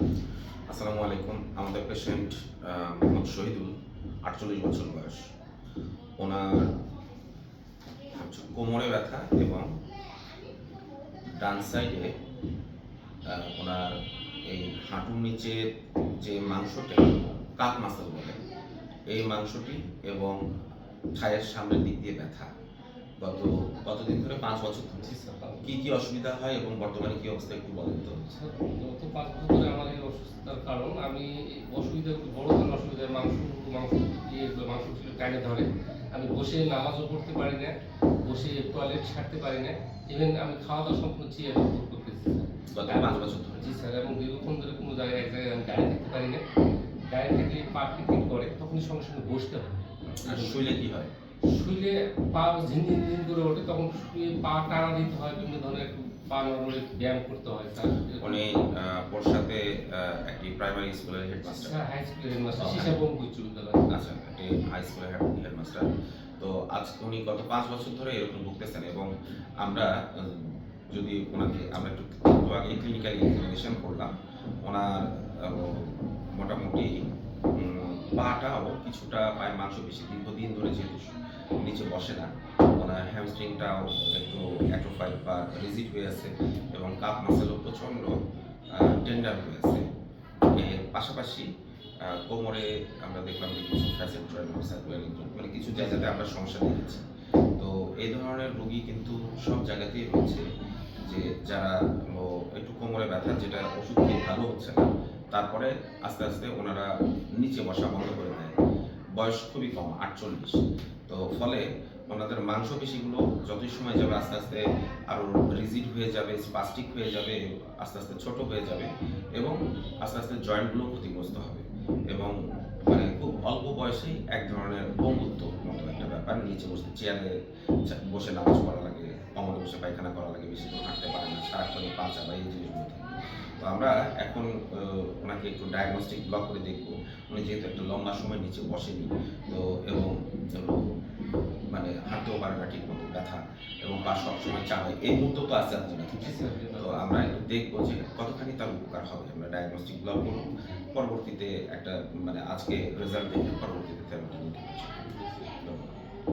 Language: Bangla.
আসসালামু আলাইকুম। আমাদের পেশেন্ট মোহাম্মদ শহীদুল, আটচল্লিশ বছর বয়স। ওনার কোমরে ব্যথা এবং ডান সাইডে ওনার এই হাঁটুর নিচের যে মাংসটা কাপ মাসেল বলে, এই মাংসটি এবং ছায়ের সামনের দিক দিয়ে ব্যথা। গত কতদিন ধরে পাঁচ বছর ধরে। কি কি অসুবিধা হয় এবং বর্তমানে কি অবস্থা একটু বলেন তো স্যার, গত পাঁচ বছর ধরে আমার এই অসুস্থতার কারণ আমি অসুবিধা বড় ধরনের অসুবিধা মাংস মাংস দিয়ে মাংস টাইনে ধরে। আমি বসে নামাজও পড়তে পারি না বসে টয়লেট ছাড়তে পারি না। ইভেন আমি খাওয়া দাওয়া সম্পূর্ণ চেয়ারে করতেছি পাঁচ বছর ধরে। জি স্যার এবং দীর্ঘক্ষণ ধরে কোনো জায়গায় এক জায়গায় আমি দাঁড়িয়ে থাকতে পারি না। দাঁড়িয়ে থাকলে পা পিকনিক করে তখনই সঙ্গে সঙ্গে বসতে হয়। আর শুইলে কি হয়? শুইলে পা ঝিনঝিন ঝিনঝিন করে ওঠে তখন শুয়ে পা টানা দিতে হয় বিভিন্ন ধরনের একটু পা নড়ে ব্যায়াম করতে হয় স্যার। প্রাইমারি স্কুলের হেডমাস্টার হাই স্কুলের হেডমাস্টার ও, শিশাবঙ্গ উচ্চ বিদ্যালয় আচ্ছা একটি হাই স্কুলের হেডমাস্টার তো আজ উনি গত পাঁচ বছর ধরে এরকম ভুগতেছেন এবং আমরা যদি ওনাকে আমরা একটু আগে ক্লিনিক্যাল এক্সামিনেশন করলাম। ওনার মোটামুটি পাটাও কিছুটা পায়ের মাংস বেশি দীর্ঘদিন ধরে যেহেতু নিচে বসে না ওনার হ্যামস্ট্রিংটাও একটু অ্যাট্রোফাইড বা রিজিট হয়ে আছে এবং কাপ মাসেলও প্রচণ্ড টেন্ডার হয়ে আছে। পাশাপাশি কোমরে আমরা দেখলাম যে কিছু মানে কিছু জায়গাতে আমরা সমস্যা দেখেছি। তো এই ধরনের রোগী কিন্তু সব জায়গাতেই রয়েছে যে যারা একটু কোমরে ব্যথা, যেটা ওষুধ খেয়ে ভালো হচ্ছে না, তারপরে আস্তে আস্তে ওনারা নিচে বসা বন্ধ করে দেয়। বয়স খুবই কম, আটচল্লিশ। তো ফলে ওনাদের মাংসপেশিগুলো যতই সময় যাবে আস্তে আস্তে আরও রিজিড হয়ে যাবে স্পাস্টিক হয়ে যাবে, আস্তে আস্তে ছোট হয়ে যাবে এবং আস্তে আস্তে জয়েন্টগুলো ক্ষতিগ্রস্ত হবে এবং মানে খুব অল্প বয়সেই এক ধরনের বন্ধুত্ব মতো একটা ব্যাপার নিচে বসে চেয়ারে বসে নামাজ পড়া লাগে, কমরে বসে পায়খানা করা লাগে, বেশি দূর হাঁটতে পারে না, সারাক্ষণ পা চাপা, এই জিনিসগুলো তো আমরা এখন ওনাকে একটু ডায়াগনস্টিক ব্লক করে দেখব। উনি যেহেতু একটা লম্বা সময় নিচে বসেনি, তো এবং মানে হাঁটতেও পারে না ঠিক মতো ব্যথা এবং পা সবসময় চাপে। এই মুহূর্ত তো আছে আছে না ঠিক আছে তো আমরা একটু দেখব যে কতখানি তার উপকার হবে। আমরা ডায়াগনস্টিক ব্লক করব পরবর্তীতে একটা মানে আজকে রেজাল্ট দেখে পরবর্তীতে